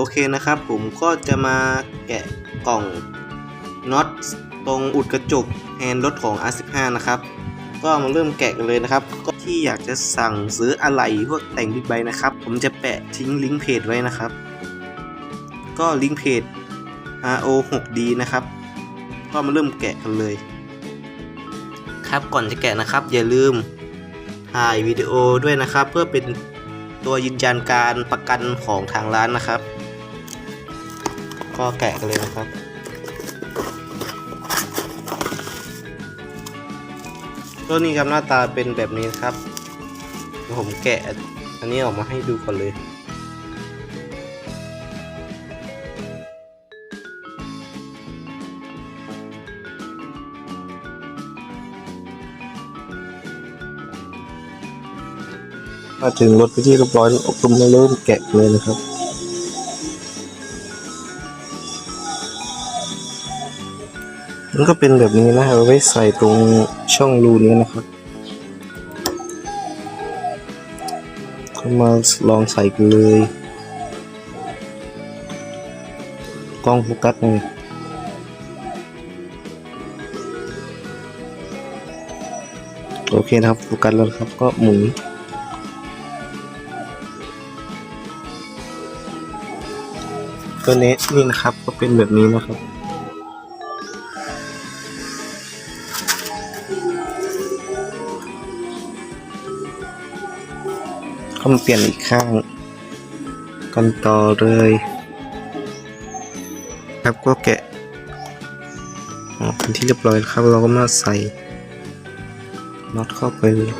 อเคนะครับ ผมก็จะมาแกะกล่องน็อตตรงอุดกระจกแฮนด์รถของ R15 นะครับ ก็มาเริ่มแกะกันเลยนะครับ ก็ที่อยากจะสั่งซื้ออะไหล่พวกแต่งบิ๊กไบค์นะครับ ผมจะแปะทิ้งลิงก์เพจไว้นะครับ ก็ลิงก์เพจ RO6D นะครับ ก็มาเริ่มแกะกันเลย ครับก่อนจะแกะนะครับ อย่าลืมถ่ายวิดีโอด้วยนะครับ เพื่อเป็นตัวยืนยันการประกันของทางร้านนะครับ ก็แกะกันเลยนะครับ ตัวนี้ครับหน้าตาเป็นแบบนี้ครับ ผมแกะอันนี้ออกมาให้ดูก่อนเลยมาถึงรถไปที่เรียบร้อยแล้วก็มเริ่มแกะเลยนะครับ มันก็เป็นแบบนี้นะเอาไว้ใส่ตรงช่องรูนี้นะครับก็มาลองใส่กันเลย กล้องโฟกัสหน่อยโอเคนะครับโฟกัสแล้วครับก็หมุนตัวนี้นี่นะครับก็เป็นแบบนี้นะครับ ก็มาเปลี่ยนอีกข้างกันต่อเลย ครับก็แกะออกเป็นที่เรียบร้อยครับ เราก็มาใส่น็อตเข้าไปเลย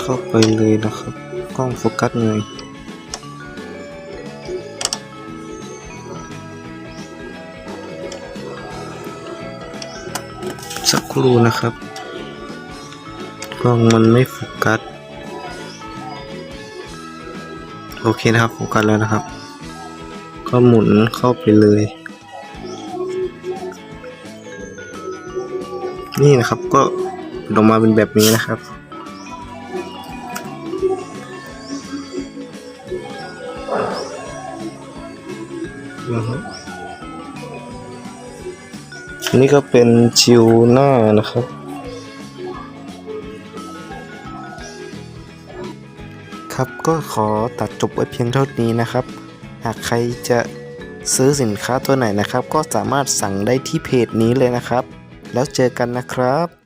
เข้าไปเลยนะครับ กล้องโฟกัสหน่อย สักครู่นะครับ กล้องมันไม่โฟกัส โอเคนะครับโฟกัสแล้วนะครับ ก็หมุนเข้าไปเลย นี่นะครับก็ออกมาเป็นแบบนี้นะครับอือฮึ อันนี้ก็เป็นชิวหน้านะครับ ครับก็ขอตัดจบไว้เพียงเท่านี้นะครับ หากใครจะซื้อสินค้าตัวไหนนะครับ ก็สามารถสั่งได้ที่เพจนี้เลยนะครับ แล้วเจอกันนะครับ